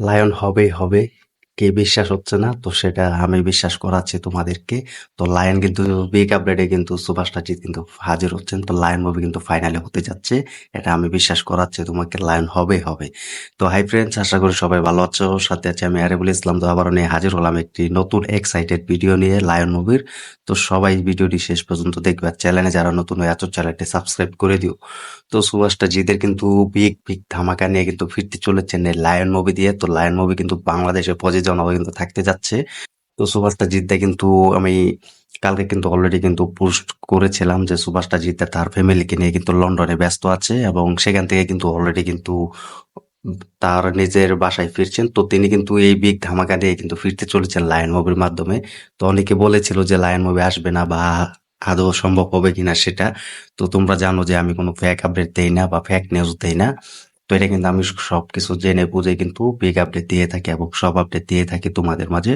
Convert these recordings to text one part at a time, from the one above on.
Lion হবেই হবে। কে বিশ্বাস হচ্ছে না, তো সেটা আমি বিশ্বাস করাচ্ছি তোমাদেরকে। তো লায়ন কিন্তু বিগ আপডেটে কিন্তু সুপারস্টার কিন্তু হাজির হচ্ছেন। তো লায়ন মুভি কিন্তু ফাইনালে হতে যাচ্ছে। এটা আমি বিশ্বাস করাচ্ছি তোমাকে, লায়ন হবে হবে। তো হাই ফ্রেন্ডস আশা করি সবাই ভালো আছো। সাথে আছে আমি আরিফুল ইসলাম, তো আবারও নিয়ে হাজির হলাম একটি নতুন এক্সাইটেড ভিডিও নিয়ে লায়ন মুভির। তো সবাই ভিডিওটি শেষ পর্যন্ত দেখবে আর চ্যানেলে যারা নতুন হয়ে আছো চ্যানেলটি সাবস্ক্রাইব করে দিও। তো সুভাষটা জিদের কিন্তু বিগ বিগ ধামাকা নিয়ে কিন্তু ফিরতে চলেছেন লায়ন মুভি দিয়ে, তো লায়ন মুভি কিন্তু বাংলাদেশে প্রযোজনা কিন্তু থাকতে যাচ্ছে। তো সুভাষটা জিদ্দা কিন্তু আমি কালকে কিন্তু অলরেডি কিন্তু পোস্ট করেছিলাম যে সুভাষটা জিদ্দা তার ফ্যামিলিকে নিয়ে কিন্তু লন্ডনে ব্যস্ত আছে এবং সেখান থেকে কিন্তু অলরেডি কিন্তু তার নিজের বাসায় ফিরছেন। তো তিনি কিন্তু এই বিগ ধামাকা দিয়ে কিন্তু ফিরতে চলেছেন লায়ন মুভির মাধ্যমে। তো অনেকে বলেছিল যে লায়ন মুভি আসবে না বা আদৌ সম্ভব হবে কিনা সেটা। তো তোমরা জানো যে আমি কোনো ফ্যাক আপডেট দেই না বা ফ্যাক নিউজ দেই না। তো এটা কিন্তু আমি সবকিছু জেনে বুঝে কিন্তু বিগ আপডেট দিয়ে থাকি এবং সব আপডেট দিয়ে থাকি তোমাদের মাঝে।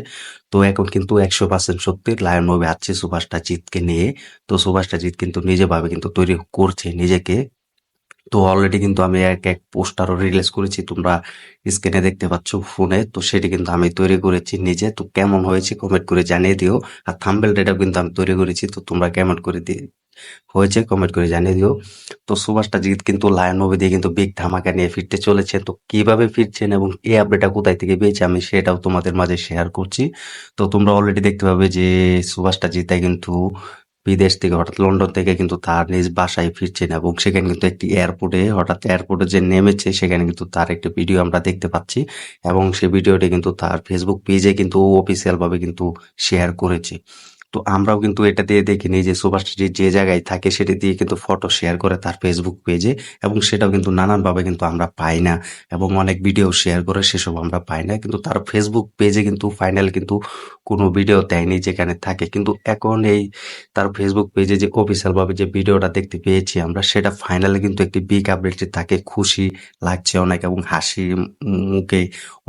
তো এখন কিন্তু একশো পার্সেন্ট সত্যি লায়ন মুভি আসছে সুভাষটা জিতকে নিয়ে। তো সুভাষটা জিত কিন্তু নিজে ভাবে কিন্তু তৈরি করছে নিজেকে। তো অলরেডি কিন্তু আমি এক এক পোস্টারও রিলিজ করেছি, তোমরা স্ক্রিনে দেখতে পাচ্ছ ফোনে তো সেটি কিন্তু আমি তৈরি করেছি নিজে। তো কেমন হয়েছে কমেন্ট করে জানিয়ে দিও। আর থাম্বেল ডেটা কিন্তু আমি তৈরি করেছি, তো তোমরা কেমন করে দিয়ে হয়েছে কমেন্ট করে জানিয়ে দিও। তো সুভাষটা জিৎ কিন্তু লায়ন মুভি দিয়ে কিন্তু বিগ ধামাকা নিয়ে ফিরতে চলেছে। তো কীভাবে ফিরছেন এবং এই আপডেটটা কোথায় থেকে পেয়েছে আমি সেটাও তোমাদের মাঝে শেয়ার করছি। তো তোমরা অলরেডি দেখতে পাবে যে সুভাষটা জিতা কিন্তু বিদেশ থেকে হঠাৎ লন্ডন থেকে কিন্তু তার নিজ বাসায় ফিরছেন এবং সেখানে কিন্তু একটি এয়ারপোর্টে হঠাৎ এয়ারপোর্টে যে নেমেছে, সেখানে কিন্তু তার একটি ভিডিও আমরা দেখতে পাচ্ছি এবং সেই ভিডিওটি কিন্তু তার ফেসবুক পেজে কিন্তু অফিসিয়াল ভাবে কিন্তু শেয়ার করেছে। তো আমরাও কিন্তু এটা দিয়ে দেখিনি যে সুভাষজি যে জায়গায় থাকে সেটি দিয়ে কিন্তু ফটো শেয়ার করে তার ফেসবুক পেজে এবং সেটাও কিন্তু নানানভাবে কিন্তু আমরা পাই না এবং অনেক ভিডিও শেয়ার করে সেসব আমরা পাই না। কিন্তু তার ফেসবুক পেজে কিন্তু ফাইনাল কিন্তু কোনো ভিডিও দেয়নি যেখানে থাকে। কিন্তু এখন এই তার ফেসবুক পেজে যে অফিসিয়ালভাবে যে ভিডিওটা দেখতে পেয়েছি আমরা, সেটা ফাইনালে কিন্তু একটি বিগ আপডেট তাকে খুশি লাগছে অনেক এবং হাসি মুখে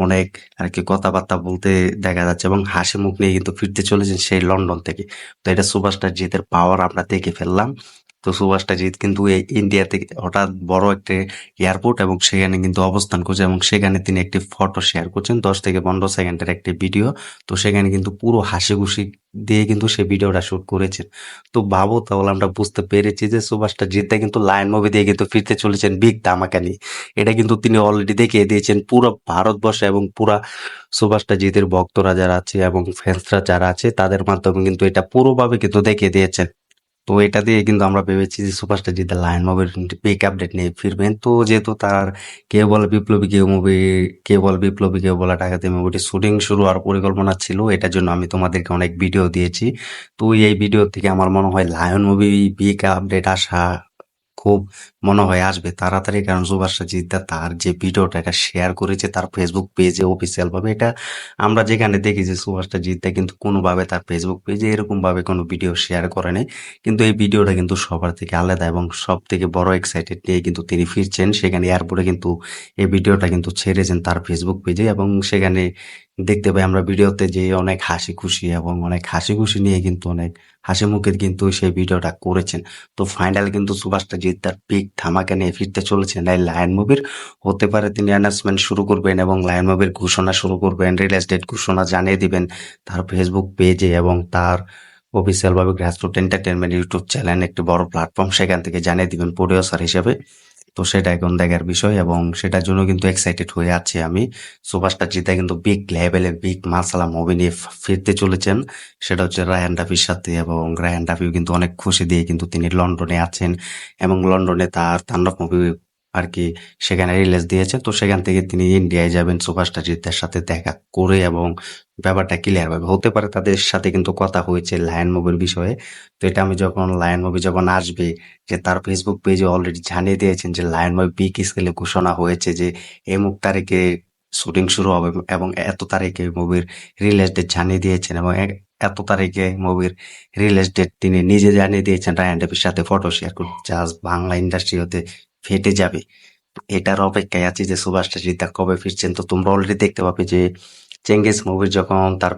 অনেক আর কি কথাবার্তা বলতে দেখা যাচ্ছে এবং হাসি মুখ নিয়ে কিন্তু ফিরতে চলেছেন সেই লন্ডন থেকে। তো এটা সুপারস্টার জিতের পাওয়ার আমরা দেখে ফেললাম। তো সুভাষটা জিত কিন্তু এই ইন্ডিয়া থেকে হঠাৎ বড় একটা এয়ারপোর্ট এবং সেখানে কিন্তু অবস্থান করছে এবং সেখানে তিনি একটি ফটো শেয়ার করছেন। দশ থেকে পনেরো সেকেন্ডের একটি ভিডিও তো সেখানে কিন্তু পুরো হাসি খুশি দিয়ে কিন্তু সে ভিডিওটা শুট করেছেন। তো ভাবো তাহলে আমরা বুঝতে পেরেছি যে সুভাষটা জিতে কিন্তু লাইন মুভি দিয়ে কিন্তু ফিরতে চলেছেন বিগ ধামাকা নিয়ে। এটা কিন্তু তিনি অলরেডি দেখিয়ে দিয়েছেন পুরো ভারতবর্ষে এবং পুরা সুভাষটা জিতের ভক্তরা যারা আছে এবং ফ্যান্সরা যারা আছে, তাদের মাধ্যমে কিন্তু এটা পুরোভাবে কিন্তু দেখিয়ে দিয়েছেন। তো এটা দিয়ে কিন্তু আমরা ভেবেছি যে সুপারস্টার জিতে লায়ন মুভির পিক আপডেট নিয়ে ফিরবেন। তো যেহেতু তার কে বলে বিপ্লবী, কেউ মুভি কে বল বিপ্লবী, কেউ বলে টাকাতে মুভিটি শুটিং শুরু আর পরিকল্পনা ছিল, এটার জন্য আমি তোমাদেরকে অনেক ভিডিও দিয়েছি। তো এই ভিডিও থেকে আমার মনে হয় লায়ন মুভি পিক আপডেট আসা খুব মনে হয় আসবে। তাড়াতাড়ি কারণ সুভাষ জিদ্দা তার যে ভিডিওটা এটা শেয়ার করেছে তার ফেসবুক পেজে অফিসিয়াল ভাবে এটা আমরা যেখানে দেখি যে সুভাষটা জিদ্দা কিন্তু কোনোভাবে তার ফেসবুক পেজে এরকম ভাবে কোনো ভিডিও শেয়ার করে নেই। কিন্তু এই ভিডিওটা কিন্তু সবার থেকে আলাদা এবং সব থেকে বড় এক্সাইটেড নিয়ে কিন্তু তিনি ফিরছেন। সেখানে এয়ারপোর্টে কিন্তু এই ভিডিওটা কিন্তু ছেড়েছেন তার ফেসবুক পেজে এবং সেখানে দেখতে পাই আমরা ভিডিওতে যে অনেক হাসি খুশি এবং অনেক হাসি খুশি নিয়ে কিন্তু অনেক হাসি মুখে কিন্তু সেই ভিডিওটা করেছেন। তো ফাইনাল কিন্তু সুভাষটা জিত তার পিক ধামাকা নিয়ে ফিরতে চলেছেন। এই লায়ন মুভির হতে পারে তিনি অ্যানাউন্সমেন্ট শুরু করবেন এবং লায়ন মুভির ঘোষণা শুরু করবেন রিলিজ ডেট ঘোষণা জানিয়ে দিবেন তার ফেসবুক পেজে এবং তার অফিসিয়াল ভাবে গ্রাসরুট এন্টারটেনমেন্ট ইউটিউব চ্যানেল একটি বড় প্ল্যাটফর্ম সেখান থেকে জানিয়ে দিবেন প্রডিউসার হিসেবে। তো সেটা এখন দেখার বিষয় এবং সেটার জন্য কিন্তু এক্সাইটেড হয়ে আছি আমি। সুপারস্টার জিতে কিন্তু বিগ লেভেলের বিগ মাসালা মুভি নিয়ে ফিরতে চলেছেন। সেটা হচ্ছে রায়ান ডাফির সাথে এবং রায়ান ডাফিও কিন্তু অনেক খুশি দিয়ে কিন্তু তিনি লন্ডনে আছেন এবং লন্ডনে তার তাণ্ডব মুভি আর কি সেখানে রিলিজ দিয়েছে। তো সেখান থেকে তিনি ইন্ডিয়ায় যাবেন। সুভাষটা জিতের সাথে দেখা করে এবং ব্যাপারটা ক্লিয়ার হবে হতে পারে। তাদের সাথে কিন্তু কথা হয়েছে লায়ন মুভির বিষয়ে। তো এটা আমি যখন লায়ন মুভি যখন আসবে, যে তার ফেসবুক পেজে অলরেডি জানিয়ে দিয়েছেন যে লায়ন মুভি বিগ স্কেলে ঘোষণা হয়েছে যে এই মুখ তারিখে শুটিং শুরু হবে এবং এত তারিখে মুভির রিলিজ ডেট জানিয়ে দিয়েছেন এবং এত তারিখে মুভির রিলিজ ডেট তিনি নিজে জানিয়ে দিয়েছেন রায়ান ডেভির সাথে ফটো শেয়ার করতে। জাস্ট বাংলা ইন্ডাস্ট্রি হতে ফেটে যাবে। এটার অপেক্ষায় আছি যে সুভাষ তা কবে ফিরছেন? তো তোমরা অলরেডি দেখতে পাবে যে চেঙ্গেস মুভির যখন তার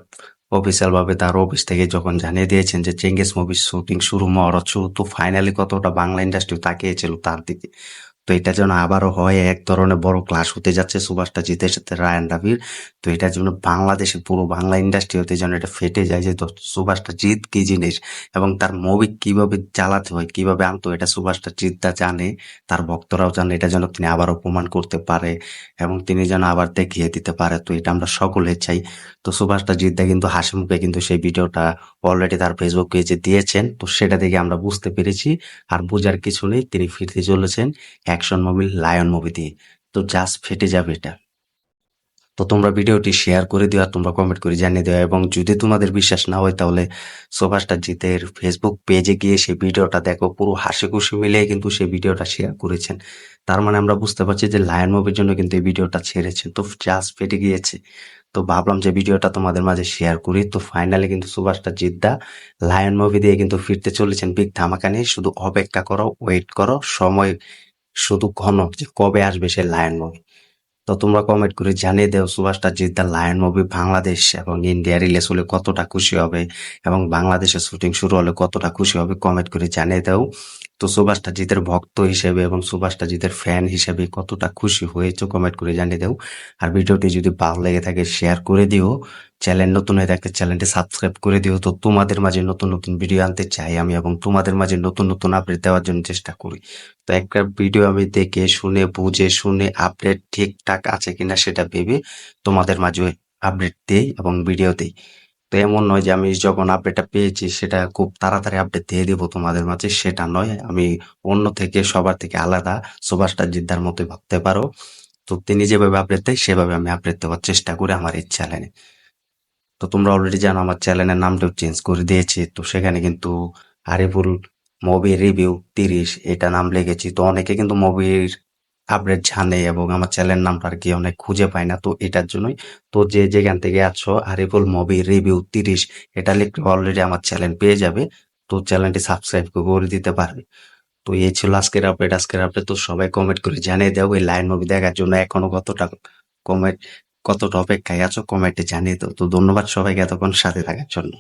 অফিসিয়াল ভাবে তার অফিস থেকে যখন জানিয়ে দিয়েছেন যে চেঙ্গেস মুভির শুটিং শুরু হওয়ার তো ফাইনালি কতটা বাংলা ইন্ডাস্ট্রি তাকিয়েছিল তার দিকে। তো এটা যেন আবারও হয়, এক ধরনের বড় ক্লাস হতে যাচ্ছে সুভাষটা জিতের সাথে রায়ান রাবির তো এটার জন্য বাংলাদেশের পুরো বাংলা ইন্ডাস্ট্রি হতে যেন এটা ফেটে যায় যে সুভাষটা জিত কি জিনিস এবং তার মুভি কীভাবে চালাতে হয়, কীভাবে আনতো এটা সুভাষটা জিতটা জানে, তার ভক্তরাও জানে, এটা যেন তিনি আবারও প্রমাণ করতে পারে এবং তিনি যেন আবার দেখিয়ে দিতে পারে। তো এটা আমরা সকলে চাই। তো সুভাষটা জিদ্দা কিন্তু হাসি মুখে কিন্তু সেই ভিডিওটা অলরেডি তার ফেসবুক পেজে দিয়েছেন। তো সেটা দেখে আমরা বুঝতে পেরেছি। আর বোঝার কিছু নেই, তিনি ফিরতে চলেছেন। অ্যাকশন মুভি লায়ন মুভি দিয়ে। তো জাস্ট ফেটে যাবে এটা। তো তোমরা ভিডিওটি শেয়ার করে দিও আর তোমরা কমেন্ট করে জানিয়ে দিও। এবং যদি তোমাদের বিশ্বাস না হয় তাহলে সুভাষটা জিতের ফেসবুক পেজে গিয়ে সেই ভিডিওটা দেখো। পুরো হাসি খুশি মিলে কিন্তু সেই ভিডিওটা শেয়ার করেছেন। তার মানে আমরা বুঝতে পারছি যে লায়ন মুভির জন্য কিন্তু এই ভিডিওটা ছেড়েছেন। তো জাস্ট ফেটে গিয়েছে। তো ভাবলাম যে ভিডিওটা তোমাদের মাঝে শেয়ার করি। তো ফাইনালি কিন্তু সুভাষটা জিদ্দা লায়ন মুভি দিয়ে কিন্তু ফিরতে চলেছেন। বিগ ধামাকা নিয়ে। শুধু অপেক্ষা করো ওয়েট করো। সময় শুধু ঘন যে কবে আসবে সে লায়ন মুভি তো তোমরা কমেন্ট করে জানিয়ে দেও সুভাষটা দা লায়ন মুভি বাংলাদেশ এবং ইন্ডিয়া রিলিজ হলে কতটা খুশি হবে এবং বাংলাদেশে শুটিং শুরু হলে কতটা খুশি হবে কমেন্ট করে জানিয়ে দাও। তো সুভাষটা জিতের ভক্ত হিসেবে এবং সুভাষটা জিতের ফ্যান হিসেবে কতটা খুশি হয়েছে কমেন্ট করে জানিয়ে দাও। আর ভিডিওটি যদি ভালো লেগে থাকে শেয়ার করে দিও। চ্যানেল নতুন হয়ে থাকে চ্যানেলটি সাবস্ক্রাইব করে দিও। তো তোমাদের মাঝে নতুন নতুন ভিডিও আনতে চাই আমি এবং তোমাদের মাঝে নতুন নতুন আপডেট দেওয়ার জন্য চেষ্টা করি। তো একটা ভিডিও আমি দেখে শুনে, বুঝে শুনে আপডেট ঠিকঠাক আছে কিনা সেটা ভেবে তোমাদের মাঝে আপডেট দেই এবং ভিডিও দেই। তো এমন নয় যে আমি যখন আপডেটটা পেয়েছি, সেটা খুব তাড়াতাড়ি আপডেট দিয়ে দেবো তোমাদের মাঝে, সেটা নয়। আমি অন্য থেকে, সবার থেকে আলাদা সুভাষটা জিদ্দার মতোই ভাবতে পারো। তো তিনি যেভাবে আপডেট দেয়, সেভাবে আমি আপডেট দেওয়ার চেষ্টা করি আমার এই চ্যানেলে তো তোমরা অলরেডি জানো আমার চ্যানেলের নামটাও চেঞ্জ করে দিয়েছি। তো সেখানে কিন্তু আরিফুল মুভি রিভিউ তিরিশ, এটা নাম লিখেছি। তো অনেকে কিন্তু মুভির আপডেট জানে এবং আমার চ্যানেল নামটা আর কি অনেক খুঁজে পায় না। তো এটার জন্যই তো যে যেখান থেকে আছো আরিফুল মুভি রিভিউ তিরিশ, এটা লিখলে অলরেডি আমার চ্যানেল পেয়ে যাবে। তো চ্যানেলটি সাবস্ক্রাইব করে দিতে পারবে। তো এই ছিল আজকের আপডেট আজকের আপডেট তো সবাই কমেন্ট করে জানিয়ে দাও। এই লাইন মুভি দেখার জন্য এখনও কতটা কমেন্ট কতটা অপেক্ষায় আছো কমেন্টে জানিয়ে দাও। তো ধন্যবাদ সবাইকে এতক্ষণ সাথে থাকার জন্য।